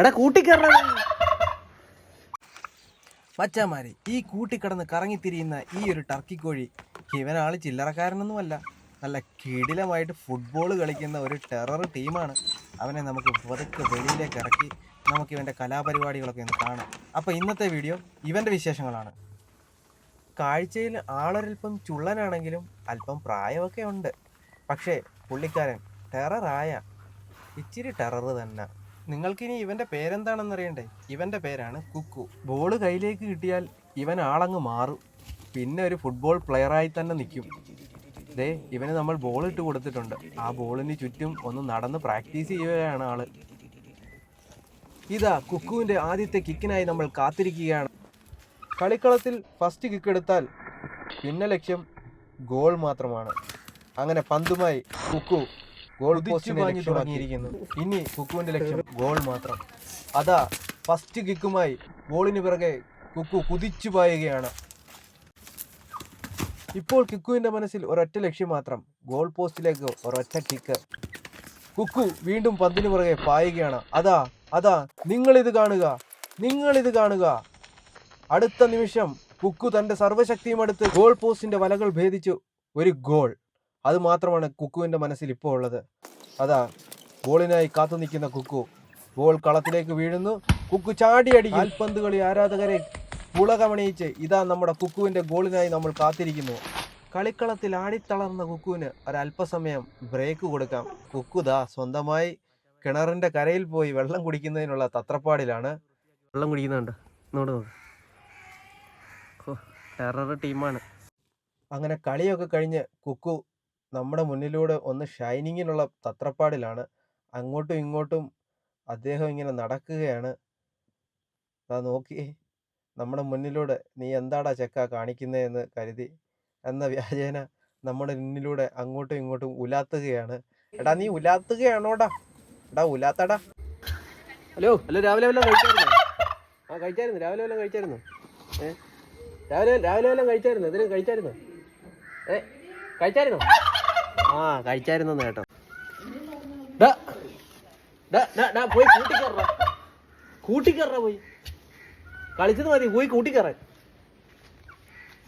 എടാ കൂട്ടിക്കറ മച്ചാമാരി ഈ കൂട്ടിക്കിടന്ന് കറങ്ങിത്തിരിയുന്ന ഈ ഒരു ടർക്കി കോഴി ഇവനാൾ ചില്ലറക്കാരനൊന്നുമല്ല. നല്ല കിടിലമായിട്ട് ഫുട്ബോൾ കളിക്കുന്ന ഒരു ടെറർ ടീമാണ് അവനെ നമുക്ക് പുതുക്കെ വെളിയിലേക്ക് ഇറക്കി നമുക്ക് ഇവന്റെ കലാപരിപാടികളൊക്കെ ഒന്ന് കാണാം. അപ്പോൾ ഇന്നത്തെ വീഡിയോ ഇവന്റെ വിശേഷങ്ങളാണ്. കാഴ്ചയിൽ ആളൊരൽപ്പം ചുള്ളനാണെങ്കിലും അല്പം പ്രായമൊക്കെ ഉണ്ട്. പക്ഷേ പുള്ളിക്കാരൻ ടെററായ ഇച്ചിരി ടെറർ തന്നെ. നിങ്ങൾക്കിനി ഇവന്റെ പേരെന്താണെന്ന് അറിയണ്ടേ ഇവന്റെ പേരാണ് കുക്കു. ബോൾ കയ്യിലേക്ക് കിട്ടിയാൽ ഇവൻ ആളങ്ങ് മാറും. പിന്നെ ഒരു ഫുട്ബോൾ പ്ലെയറായി തന്നെ നിൽക്കും. ദേ ഇവന് നമ്മൾ ബോൾ ഇട്ട് കൊടുത്തിട്ടുണ്ട്. ആ ബോളിന് ചുറ്റും ഒന്ന് നടന്ന് പ്രാക്ടീസ് ചെയ്യുകയാണ് ആൾ. ഇതാ കുക്കുവിന്റെ ആദ്യത്തെ കിക്കിനായി നമ്മൾ കാത്തിരിക്കുകയാണ്. കളിക്കളത്തിൽ ഫസ്റ്റ് കിക്ക് എടുത്താൽ പിന്നെ ലക്ഷ്യം ഗോൾ മാത്രമാണ്. അങ്ങനെ പന്തുമായി കുക്കു ഗോൾ പോസ്റ്റിനെ തുടങ്ങിയിരിക്കുന്നു. ഇനി കുക്കുവിന്റെ ലക്ഷ്യം ഗോൾ മാത്രം. അതാ ഫസ്റ്റ് കിക്കുമായി ഗോളിന് പിറകെ കുക്കു കുതിച്ചു പായുകയാണ്. ഇപ്പോൾ കിക്കുവിന്റെ മനസ്സിൽ ഒരൊറ്റ ലക്ഷ്യം മാത്രം ഗോൾ പോസ്റ്റിലേക്ക് ഒരൊറ്റ കിക്ക് കുക്കു വീണ്ടും പന്തിന് പുറകെ പായുകയാണ്. അതാ അതാ നിങ്ങളിത് കാണുക നിങ്ങളിത് കാണുക. അടുത്ത നിമിഷം കുക്കു തന്റെ സർവശക്തിയും എടുത്ത് ഗോൾ പോസ്റ്റിന്റെ വലകൾ ഭേദിച്ചു. ഒരു ഗോൾ അത് മാത്രമാണ് കുക്കുവിന്റെ മനസ്സിൽ ഇപ്പോൾ ഉള്ളത്. അതാ ബോളിനായി കാത്തു നിൽക്കുന്ന കുക്കു. ബോൾ കളത്തിലേക്ക് വീഴുന്നു. കുക്കു ചാടിയടിക്കും. കാൽപന്ത് കളി ആരാധകരെ പുളകമണിയിച്ച് ഇതാ നമ്മുടെ കുക്കുവിന്റെ ഗോളിനായി നമ്മൾ കാത്തിരിക്കുന്നു. കളിക്കളത്തിൽ ആടിത്തളർന്ന കുക്കുവിന് ഒരല്പസമയം ബ്രേക്ക് കൊടുക്കാം. കുക്കു ദാ സ്വന്തമായി കിണറിന്റെ കരയിൽ പോയി വെള്ളം കുടിക്കുന്നതിനുള്ള തത്രപ്പാടിലാണ്. വെള്ളം കുടിക്കുന്നുണ്ട്. നോട് നോക്ക്. ടെറർ ടീമാണ്. അങ്ങനെ കളിയൊക്കെ കഴിഞ്ഞ് കുക്കു നമ്മുടെ മുന്നിലൂടെ ഒന്ന് ഷൈനിങ്ങിനുള്ള തത്രപ്പാടിലാണ്. അങ്ങോട്ടും ഇങ്ങോട്ടും അദ്ദേഹം ഇങ്ങനെ നടക്കുകയാണ്. അതാ നോക്കി. നമ്മുടെ മുന്നിലൂടെ നീ എന്താടാ ചെക്ക കാണിക്കുന്നതെന്ന് കരുതി. എന്ന വ്യാജേന നമ്മുടെ മുന്നിലൂടെ അങ്ങോട്ടും ഇങ്ങോട്ടും ഉലാത്തുകയാണ്. എടാ നീ ഉലാത്തുകയാണോടാ? എടാ ഉലാത്തടാ. ഹലോ ഹലോ രാവിലെ വല്ലതും കഴിച്ചായിരുന്നു? ആ കഴിച്ചായിരുന്നു. രാവിലെ വല്ലതും കഴിച്ചായിരുന്നു. ഏ? രാവിലെ രാവിലെ വല്ലതും കഴിച്ചായിരുന്നു? ഇതിലും കഴിച്ചായിരുന്നു? ഏ? കഴിച്ചായിരുന്നോ? ആ കഴിച്ചായിരുന്നു കേട്ടോ. പോയി കൂട്ടിക്കറ. കൂട്ടിക്കറ പോയി. കളിച്ചത് മതി പോയി കൂട്ടിക്കറ.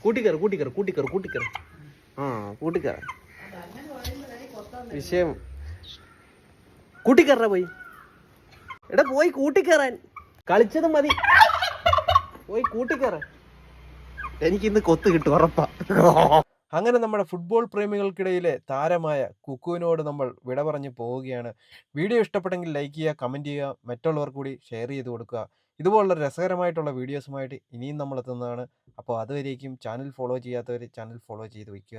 കൂട്ടിക്കറ കൂട്ടിക്കറ കൂട്ടിക്കറ കൂട്ടിക്കറ. ആ കൂട്ടിക്കറ. വിഷയം. കൂട്ടിക്കറ പോയി. എടാ പോയി കൂട്ടിക്കറാൻ. കളിച്ചത് മതി. പോയി കൂട്ടിക്കറ. എനിക്കിന്ന് കൊത്ത് കിട്ടും ഉറപ്പാ. അങ്ങനെ നമ്മുടെ ഫുട്ബോൾ പ്രേമികൾക്കിടയിലെ താരമായ കുക്കുവിനോട് നമ്മൾ വിട പറഞ്ഞ് പോവുകയാണ്. വീഡിയോ ഇഷ്ടപ്പെട്ടെങ്കിൽ ലൈക്ക് ചെയ്യുക കമന്റ് ചെയ്യുക മറ്റുള്ളവർ കൂടി ഷെയർ ചെയ്ത് കൊടുക്കുക. ഇതുപോലുള്ള രസകരമായിട്ടുള്ള വീഡിയോസുമായിട്ട് ഇനിയും നമ്മൾ എത്തുന്നതാണ്. അപ്പോൾ അതുവരേക്കും ചാനൽ ഫോളോ ചെയ്യാത്തവർ ചാനൽ ഫോളോ ചെയ്ത് വയ്ക്കുക.